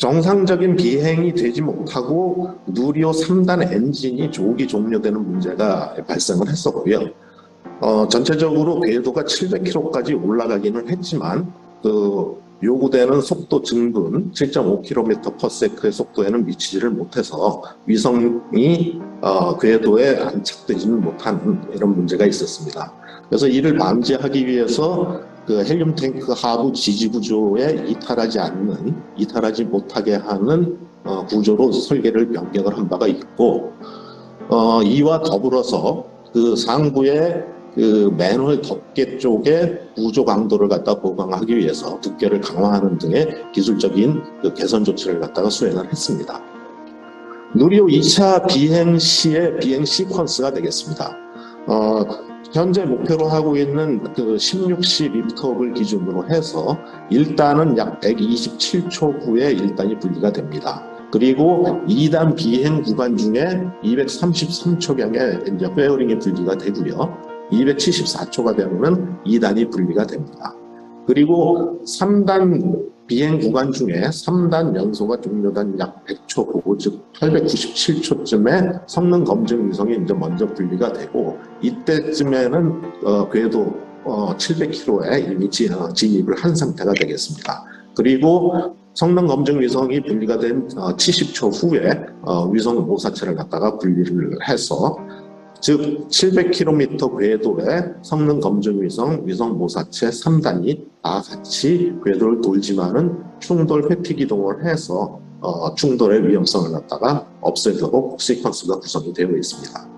정상적인 비행이 되지 못하고 누리호 3단 엔진이 조기 종료되는 문제가 발생을 했었고요. 어, 전체적으로 궤도가 700km까지 올라가기는 했지만 그 요구되는 속도 증분 7.5km/s의 속도에는 미치지를 못해서 위성이 어, 궤도에 안착되지는 못하는 이런 문제가 있었습니다. 그래서 이를 방지하기 위해서 그 헬륨 탱크 하부 지지 구조에 이탈하지 않는 이탈하지 못하게 하는 어, 구조로 설계를 변경을 한 바가 있고 어, 이와 더불어서 그 상부에 그 맨홀 덮개 쪽에 구조 강도를 갖다 보강하기 위해서 두께를 강화하는 등의 기술적인 그 개선 조치를 갖다가 수행을 했습니다. 누리호 2차 비행 시의 비행 시퀀스가 되겠습니다. 어, 현재 목표로 하고 있는 그 16시 리프트업을 기준으로 해서 1단은 약 127초 후에 1단이 분리가 됩니다. 그리고 2단 비행 구간 중에 233초경에 이제 페어링이 분리가 되고요. 274초가 되면 2단이 분리가 됩니다. 그리고 3단 비행 구간 중에 3단 연소가 종료된 약 100초 후, 즉 897초쯤에 성능 검증 위성이 이제 먼저 분리가 되고 이때쯤에는 어, 궤도 어, 700km에 이미 지, 어, 진입을 한 상태가 되겠습니다. 그리고 성능 검증 위성이 분리가 된 어, 70초 후에 어, 위성 모사체를 갖다가 분리를 해서 즉 700km 궤도의 성능 검증 위성, 위성 모사체 3단이 다 같이 궤도를 돌지만은 충돌 회피 기동을 해서 어, 충돌의 위험성을 갖다가 없애도록 시퀀스가 구성이 되어 있습니다.